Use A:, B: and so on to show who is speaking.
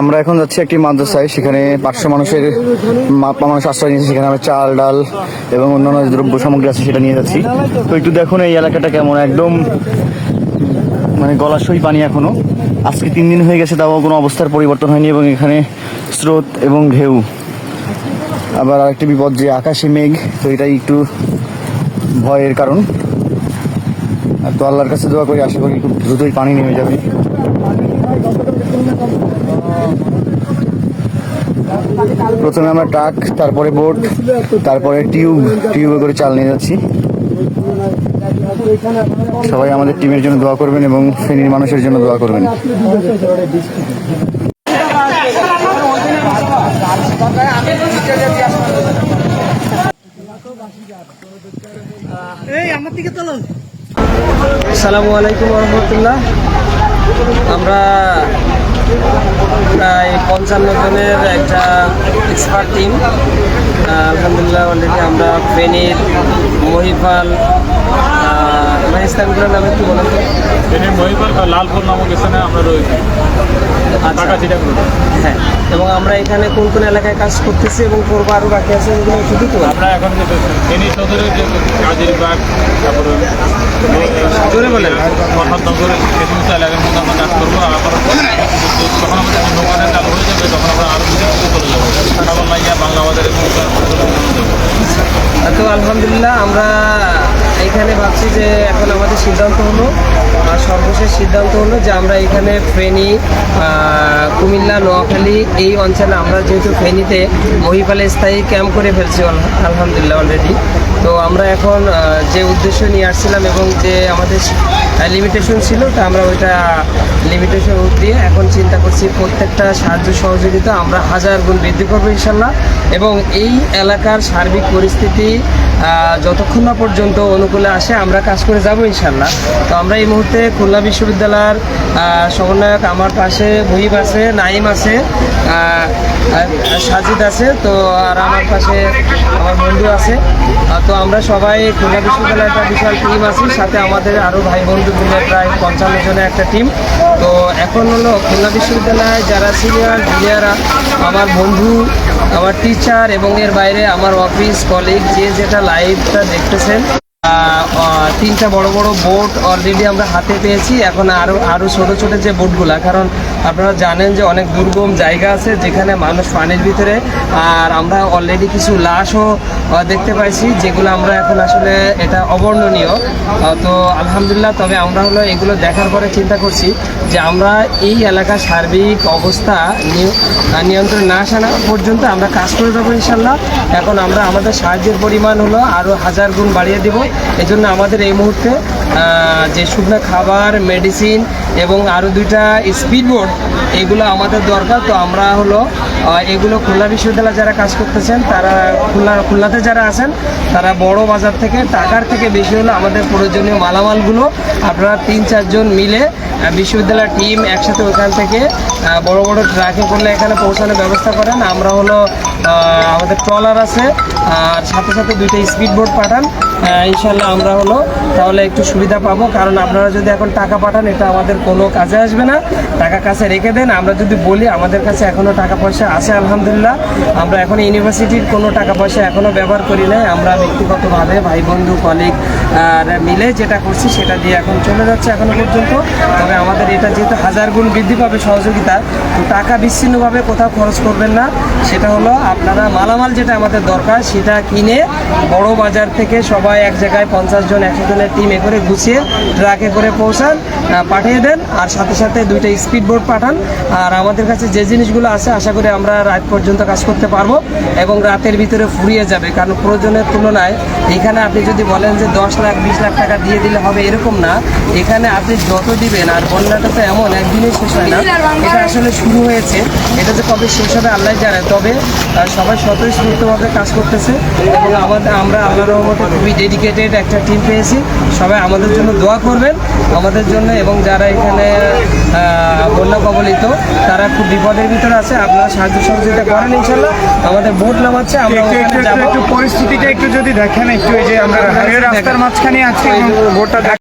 A: আমরা এখন যাচ্ছি একটি মাদ্রাসায়, সেখানে পাঁচশো মানুষের মানুষ আশ্রয় নিয়েছে, সেখানে আমরা চাল, ডাল এবং অন্যান্য দ্রব্য সামগ্রী আছে সেটা নিয়ে যাচ্ছি। তো একটু দেখুন এই এলাকাটা কেমন, একদম মানে গলাশই পানি এখনও। আজকে তিন দিন হয়ে গেছে, তাও কোনো অবস্থার পরিবর্তন হয়নি এবং এখানে স্রোত এবং ঢেউ। আবার আরেকটি বিপদ যে আকাশে মেঘ, তো এটাই একটু ভয়ের কারণ। তো আল্লাহর কাছে দোয়া করি, আশা করি খুব দ্রুতই পানি নেমে যাবে। প্রথমে আমরা ট্রাক, তারপরে বোট, তারপরে টিউব, টিউবে করে চাল নিয়ে যাচ্ছি। সবাই আমাদের টিমের জন্য দোয়া করবেন এবং ফেনীর মানুষের জন্য দোয়া করবেন।
B: আসসালামু আলাইকুম রহমতুল্লাহ। আমরা প্রায় পঞ্চান্ন জনের একটা এক্সপার্ট টিম আলহামদুলিল্লাহ অলরেডি আমরা ফেনীর মহিপাল ভাই স্থানগুলোর নামে কি বলেন
C: এখানে মহিপাল লালপুর নামক স্থানে আমরা রয়েছি। চিটাং
B: হ্যাঁ এবং আমরা এখানে কোন কোন এলাকায় কাজ করতেছি এবং করব আরও বাকি আছে একটু দিতে
C: আমরা এখন সদরের যে কাজিরবাগ তারপরে
B: জোরে বলেন।
C: মহানগরের সেই সমস্ত এলাকার মধ্যে আমরা কাজ করব আবার যখন আমাদের নৌকাটা চালু হয়ে যাবে তখন আমরা আরও কিছু চলে যাব সাগর লাইয়া বাংলা বাজারে
B: তো আলহামদুলিল্লাহ আমরা এখানে ভাবছি যে এখন আমাদের সিদ্ধান্ত হলো সর্বশেষ সিদ্ধান্ত হলো যে আমরা এখানে ফেনী কুমিল্লা, নোয়াখালী এই অঞ্চলে আমরা যেহেতু ফেনীতে মহিপালে স্থায়ী ক্যাম্প করে ফেলছি, আল- আলহামদুলিল্লাহ অলরেডি তো আমরা এখন যে উদ্দেশ্য নিয়ে আসছিলাম এবং যে আমাদের লিমিটেশন ছিল, তা আমরা ওইটা লিমিটেশন দিয়ে এখন চিন্তা করছি প্রত্যেকটা সাহায্য সহযোগিতা আমরা হাজার গুণ বৃদ্ধি করব, ইনশাল্লাহ। এবং এই এলাকার সার্বিক পরিস্থিতি যতক্ষণ না পর্যন্ত অনুকূলে আসে, আমরা কাজ করে যাব, ইনশাল্লাহ। তো আমরা এই মুহূর্তে খুলনা বিশ্ববিদ্যালয়ের সমন্বয়ক আমার পাশে মুহিব আছে নাইম আছে সাজিদ আছে, তো আর আমার পাশে আমার বন্ধু আছে। তো আমরা সবাই খুলনা বিশ্ববিদ্যালয়ের একটা বিশাল টিম আছি, সাথে আমাদের আরও ভাই বন্ধু মিলে প্রায় পঞ্চান্ন জনের একটা টিম তো এখন হলো খুলনা বিশ্ববিদ্যালয়ে যারা সিনিয়র জুনিয়ররা আমার বন্ধু, আমার টিচার এবং এর বাইরে আমার অফিস কলিগ যে যেটা লাইভটা দেখতেছেন। তিনটা বড় বড় বোট অলরেডি আমরা হাতে পেয়েছি। এখন আরও আরও ছোটো ছোটো যে বোটগুলা কারণ আপনারা জানেন যে অনেক দুর্গম জায়গা আছে যেখানে মানুষ পানির ভিতরে, আর আমরা অলরেডি কিছু লাশও দেখতে পাইছি, যেগুলো আমরা এখন আসলে এটা অবর্ণনীয়। তো আলহামদুলিল্লাহ, তবে আমরা হলো এগুলো দেখার পরে চিন্তা করছি যে আমরা এই এলাকার সার্বিক অবস্থা নিয়ন্ত্রণে না আসানা পর্যন্ত আমরা কাজ করে যাব ইনশাল্লাহ। এখন আমরা আমাদের সাহায্যের পরিমাণ হলো আরও হাজার গুণ বাড়িয়ে দেব। এই জন্য আমাদের এই মুহূর্তে যে শুকনো খাবার মেডিসিন এবং আরও দুইটা স্পিড বোর্ড এগুলো আমাদের দরকার। তো আমরা হলো এগুলো খুলনা বিশ্ববিদ্যালয়ে যারা কাজ করতেছেন, তারা খুলনা, খুলনাতে যারা আছেন, তারা বড় বাজার থেকে, টাকার থেকে বেশি হলো আমাদের প্রয়োজনীয় মালামালগুলো। আপনারা তিন, চারজন মিলে বিশ্ববিদ্যালয়ের টিম একসাথে ওখান থেকে বড় বড় ট্রাকে করলে এখানে পৌঁছানোর ব্যবস্থা করেন। আমরা হলো আমাদের ট্রলার আছে, আর সাথে সাথে দুইটা স্পিড বোর্ড পাঠান ইনশাল্লাহ আমরা হলো, তাহলে একটু সুবিধা পাবো। কারণ আপনারা যদি এখন টাকা পাঠান, এটা আমাদের কোনো কাজে আসবে না। টাকা কাছে রেখে দেন। আমরা যদি বলি, আমাদের কাছে এখনও টাকা পয়সা আছে, আলহামদুলিল্লাহ। আমরা এখন ইউনিভার্সিটির কোনো টাকা পয়সা এখনও ব্যবহার করি নাই। আমরা ব্যক্তিগতভাবে ভাই, বন্ধু কলিগ মিলে যেটা করছি সেটা দিয়ে এখন চলে যাচ্ছে এখনও পর্যন্ত। তবে আমাদের এটা যেহেতু হাজার গুণ বৃদ্ধি পাবে সহযোগিতা, তো টাকা বিচ্ছিন্নভাবে কোথাও খরচ করবেন না। সেটা হলো আপনারা মালামাল যেটা আমাদের দরকার, সেটা কিনে বড় বাজার থেকে সবাই এক জায়গায় পঞ্চাশ জন, একশো জনের টিমে করে গুছিয়ে ট্রাকে করে পৌঁছান পাঠিয়ে দেন, আর সাথে সাথে দুইটা স্পিড বোট পাঠান। আর আমাদের কাছে যে জিনিসগুলো আছে, আশা করি আমরা রাত পর্যন্ত কাজ করতে পারব এবং রাতের ভিতরে ফুরিয়ে যাবে। কারণ প্রয়োজনের তুলনায় এখানে আপনি যদি বলেন যে দশ লাখ, বিশ লাখ টাকা দিয়ে দিলে হবে এরকম না। এখানে আপনি যত দিবেন, আর বন্যাটা তো এমন একদিনে শেষ হয় না। এটা আসলে শুরু হয়েছে। এটা যে কবে শেষ হবে আল্লাহ জানে। তবে সবাই স্বতঃস্ফূর্তভাবে কাজ করতেছে এবং আমাদের, আমরা আল্লাহ রহমতে খুবই ডেডিকেটেড একটা টিম পেয়েছি। সবাই আমাদের জন্য দোয়া করবেন। আমাদের জন্য এবং যারা এখানে বন্যা কবলিত, তারা খুব বিপদের ভিতরে আছে। আপনারা সাহায্য সহযোগিতা করেন ইনশাল্লাহ আমাদের ভোট নামাচ্ছে আমরা
D: একটু পরিস্থিতিটা একটু যদি দেখেন একটু এই যে আমরা রাস্তার মাঝখানে আছি ভোটটা